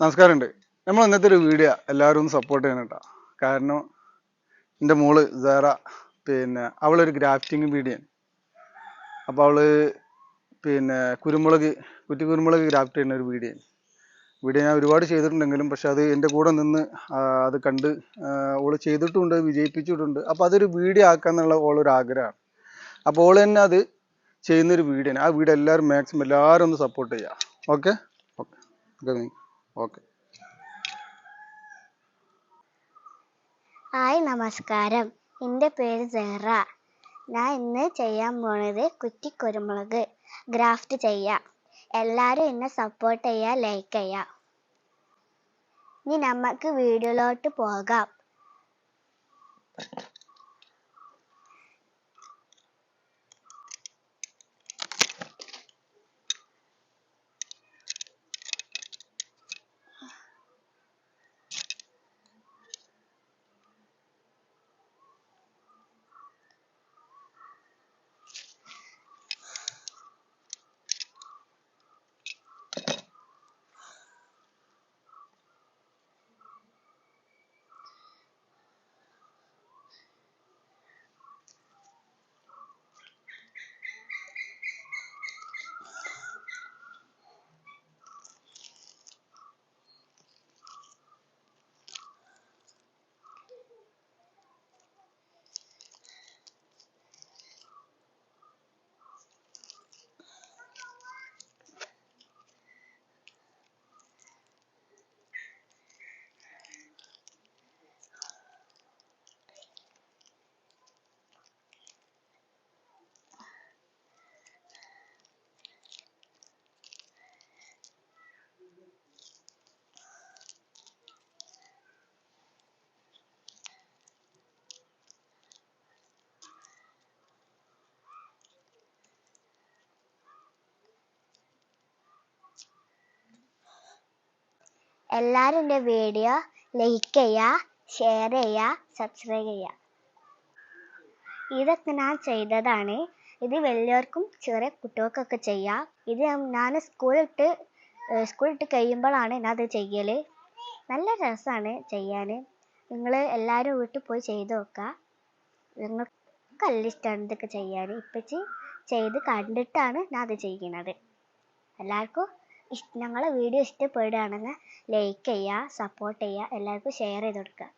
നമസ്കാരമുണ്ട്. നമ്മൾ ഇന്നത്തെ ഒരു വീഡിയോ എല്ലാവരും ഒന്ന് സപ്പോർട്ട് ചെയ്യണം കേട്ടോ. കാരണം എന്റെ മോൾ സാറ പിന്നെ അവളൊരു ഗ്രാഫ്റ്റിംഗ് വീഡിയോ അപ്പോൾ അവൾ പിന്നെ കുരുമുളക് കുറ്റി കുരുമുളക് ഗ്രാഫ്റ്റ് ചെയ്യുന്ന ഒരു വീഡിയോ വീഡിയോ ഞാൻ ഒരുപാട് ചെയ്തിട്ടുണ്ടെങ്കിലും പക്ഷെ അത് എന്റെ കൂടെ നിന്ന് അത് കണ്ട് ഓൾ ചെയ്തിട്ടുമുണ്ട് വിജയിപ്പിച്ചിട്ടുണ്ട്. അപ്പോൾ അതൊരു വീഡിയോ ആക്കാന്നുള്ള ഓളൊരു ആഗ്രഹമാണ്. അപ്പോൾ ഓൾ തന്നെ അത് ചെയ്യുന്നൊരു വീഡിയോ ആ വീഡിയോ എല്ലാവരും മാക്സിമം എല്ലാവരും ഒന്ന് സപ്പോർട്ട് ചെയ്യുക okay okay okay okay. Hi നമസ്കാരം. എന്റെ പേര് സെഹ്റ. ഞാൻ ഇന്ന് ചെയ്യാൻ പോണത് കുറ്റി കുരുമുളക് ഗ്രാഫ്റ്റ് ചെയ്യാം. എല്ലാവരും എന്നെ സപ്പോർട്ട് ചെയ്യുക ലൈക്ക് ചെയ്യുക ഇനി നമുക്ക് വീഡിയോയിലോട്ട് പോകാം. എല്ലാവരും എന്റെ വീഡിയോ ലൈക്ക് ചെയ്യുക ഷെയർ ചെയ്യുക സബ്സ്ക്രൈബ് ചെയ്യുക. ഇതൊക്കെ ഞാൻ ചെയ്തതാണ്. ഇത് വലിയവർക്കും ചെറിയ കുട്ടികൾക്കൊക്കെ ചെയ്യാം. ഇത് ഞാൻ സ്കൂളിട്ട് സ്കൂളിട്ട് കഴിയുമ്പോഴാണ് ഞാൻ അത് ചെയ്യൽ നല്ല രസമാണ് ചെയ്യാൻ. നിങ്ങൾ എല്ലാവരും വീട്ടിൽ പോയി ചെയ്ത് നോക്കുക. നിങ്ങൾക്ക് നല്ല ഇഷ്ടമാണ് ഇതൊക്കെ ചെയ്യാൻ. ഇപ്പച്ചി ചെയ്ത് കണ്ടിട്ടാണ് ഞാൻ അത് ചെയ്യുന്നത്. എല്ലാവർക്കും ഞങ്ങളെ വീഡിയോ ഇഷ്ടപ്പെടുകയാണെങ്കിൽ ലൈക്ക് ചെയ്യുക സപ്പോർട്ട് ചെയ്യുക എല്ലാവർക്കും ഷെയർ ചെയ്ത് കൊടുക്കുക.